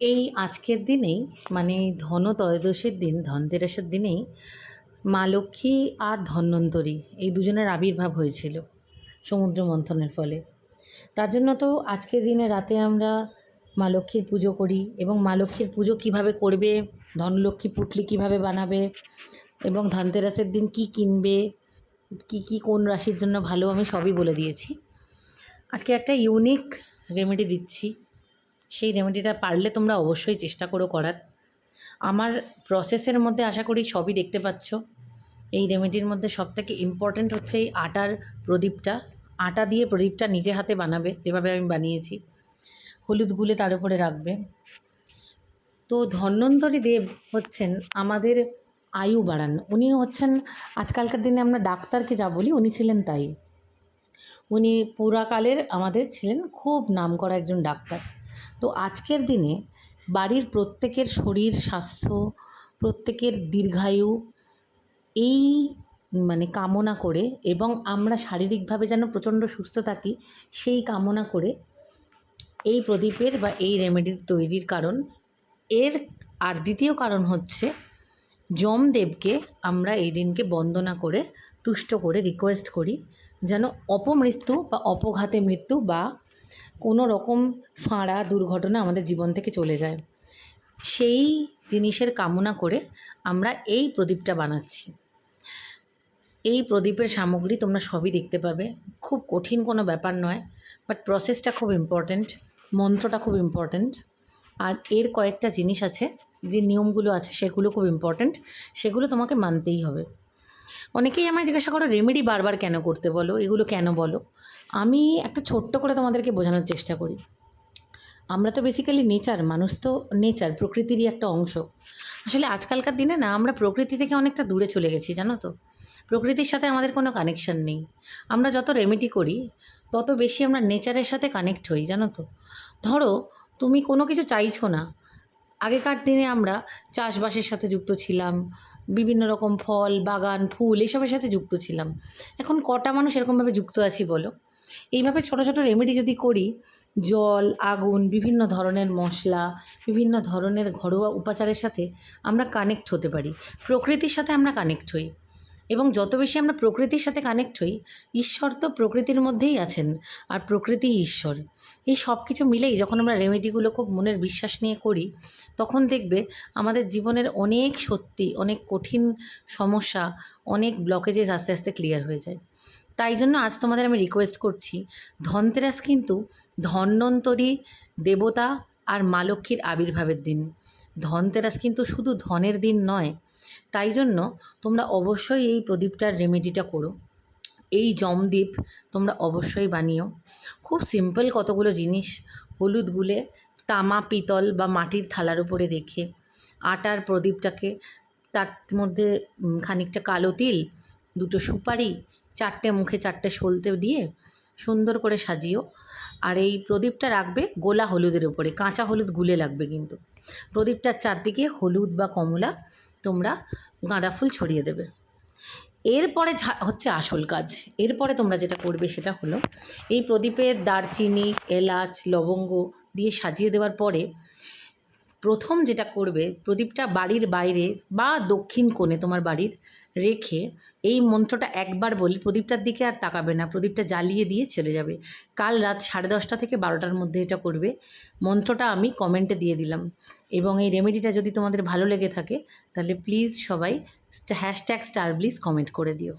এই আজকের দিনেই মানে ধনত্রয়োদশীর দিন, ধনতেরাসের দিনেই মা লক্ষ্মী আর ধন্বন্তরী এই দুজনের আবির্ভাব হয়েছিল সমুদ্র মন্থনের ফলে। তার জন্য তো আজকের দিনে রাতে আমরা মা লক্ষ্মীর পুজো করি এবং মা লক্ষ্মীর পুজো কীভাবে করবে, ধনলক্ষ্মী পুটলি কীভাবে বানাবে এবং ধনতেরাসের দিন কী কিনবে, কী কী, কোন রাশির জন্য ভালো আমি সবই বলে দিয়েছি। আজকে একটা ইউনিক রেমেডি দিচ্ছি। সেই রেমেডিটা পারলে তোমরা অবশ্যই চেষ্টা করো করার। আমার প্রসেসের মধ্যে আশা করি সবই দেখতে পাচ্ছ। এই রেমেডির মধ্যে সবথেকে ইম্পর্ট্যান্ট হচ্ছে এই আটার প্রদীপটা। আটা দিয়ে প্রদীপটা নিজে হাতে বানাবে, যেভাবে আমি বানিয়েছি। হলুদ গুলে তার উপরে রাখবে। তো ধন্বন্তরী দেব হচ্ছেন আমাদের আয়ু বাড়ান। উনি হচ্ছেন, আজকালকার দিনে আমরা ডাক্তারকে যা বলি উনি ছিলেন তাই। উনি পুরাকালের আমাদের ছিলেন খুব নামকরা একজন ডাক্তার। তো আজকের দিনে বাড়ির প্রত্যেকের শরীর, স্বাস্থ্য, প্রত্যেকের দীর্ঘায়ু এই মানে কামনা করে এবং আমরা শারীরিকভাবে যেন প্রচণ্ড সুস্থ থাকি, সেই কামনা করে এই প্রদীপের বা এই রেমেডির তৈরির কারণ। এর আর দ্বিতীয় কারণ হচ্ছে যমদেবকে আমরা এই দিনকে বন্দনা করে, তুষ্ট করে রিকোয়েস্ট করি যেন অপমৃত্যু বা অপঘাতে মৃত্যু বা কোনো রকম ফাঁড়া দুর্ঘটনা আমাদের জীবন থেকে চলে যায়। সেই জিনিসের কামনা করে আমরা এই প্রদীপটা বানাচ্ছি। এই প্রদীপের সামগ্রী তোমরা সবই দেখতে পাবে। খুব কঠিন কোনো ব্যাপার নয় বাট প্রসেসটা খুব ইম্পর্ট্যান্ট মন্ত্রটা খুব ইম্পর্ট্যান্ট আর এর কয়েকটা জিনিস আছে, যে নিয়মগুলো আছে সেগুলো খুব ইম্পর্ট্যান্ট সেগুলো তোমাকে মানতেই হবে। অনেকেই আমায় জিজ্ঞাসা করো, রেমেডি বারবার কেন করতে বলো? এগুলো কেন বলো? আমি একটা ছোট্ট করে তোমাদেরকে বোঝানোর চেষ্টা করি। আমরা তো বেসিক্যালি নেচার মানুষ তো নেচার প্রকৃতিরই একটা অংশ। আসলে আজকালকার দিনে না, আমরা প্রকৃতি থেকে অনেকটা দূরে চলে গেছি, জানো তো? প্রকৃতির সাথে আমাদের কোনো কানেকশন নেই। আমরা যত রেমেডি করি, তত বেশি আমরা নেচারের সাথে কানেক্ট হই, জানো তো? ধরো, তুমি কোনো কিছু চাইছো না। আগেকার দিনে আমরা চাষবাসের সাথে যুক্ত ছিলাম, বিভিন্ন রকম ফল, বাগান, ফুল, এসবের সাথে যুক্ত ছিলাম। এখন কটা মানুষ এরকমভাবে যুক্ত আছি বলো? এইভাবে ছোটো ছোটো রেমেডি যদি করি, জল, আগুন, বিভিন্ন ধরনের মশলা, বিভিন্ন ধরনের ঘরোয়া উপাচারের সাথে আমরা কানেক্ট হতে পারি। প্রকৃতির সাথে আমরা কানেক্ট হই। এবং যত বেশি আমরা প্রকৃতির সাথে কানেক্ট হই, ঈশ্বর তো প্রকৃতির মধ্যেই আছেন আর প্রকৃতি ঈশ্বর। এই সব কিছু মিলেই যখন আমরা রেমেডিগুলো খুব মনের বিশ্বাস নিয়ে করি, তখন দেখবে আমাদের জীবনের অনেক সত্যি, অনেক কঠিন সমস্যা, অনেক ব্লকেজেস আস্তে আস্তে ক্লিয়ার হয়ে যায়। তাই জন্য আজ তোমাদের আমি রিকোয়েস্ট করছি, ধনতেরাস কিন্তু ধন্বন্তরী, দেবতা আর মা লক্ষ্মীর আবির্ভাবের দিন। ধনতেরাস কিন্তু শুধু ধনের দিন নয়, তাই জন্য তোমরা অবশ্যই এই প্রদীপটার রেমেডিটা করো। এই জমদ্বীপ তোমরা অবশ্যই বানিও। খুব সিম্পল কতগুলো জিনিস, হলুদ গুলে তামা, পিতল বা মাটির থালার উপরে রেখে আটার প্রদীপটাকে তার মধ্যে খানিকটা কালো তিল, দুটো সুপারি চারটে মুখে চারটে সলতে দিয়ে সুন্দর করে সাজিও। আর এই প্রদীপটা রাখবে গোলা হলুদের উপরে, কাঁচা হলুদ গুলে লাগবে কিন্তু। প্রদীপটার চারদিকে হলুদ বা কমলা তোমরা গাঁদা ফুল ছড়িয়ে দেবে। এরপরে হচ্ছে আসল কাজ। এরপরে তোমরা যেটা করবে সেটা হলো এই প্রদীপের দারচিনি, এলাচ, লবঙ্গ দিয়ে সাজিয়ে দেওয়ার পরে প্রথম যেটা করবে, প্রদীপটা বাড়ির বাইরে বা দক্ষিণ কোণে তোমার বাড়ির রেখে এই মন্ত্রটা একবার বলি, প্রদীপটার দিকে আর তাকাবে না, প্রদীপটা জ্বালিয়ে দিয়ে চলে যাবে। কাল রাত সাড়ে দশটা থেকে বারোটার মধ্যে এটা করবে। মন্ত্রটা আমি কমেন্টে দিয়ে দিলাম। এবং এই রেমেডিটা যদি তোমাদের ভালো লেগে থাকে, তাহলে প্লিজ সবাই হ্যাশট্যাগ স্টার প্লিজ কমেন্ট করে দিও।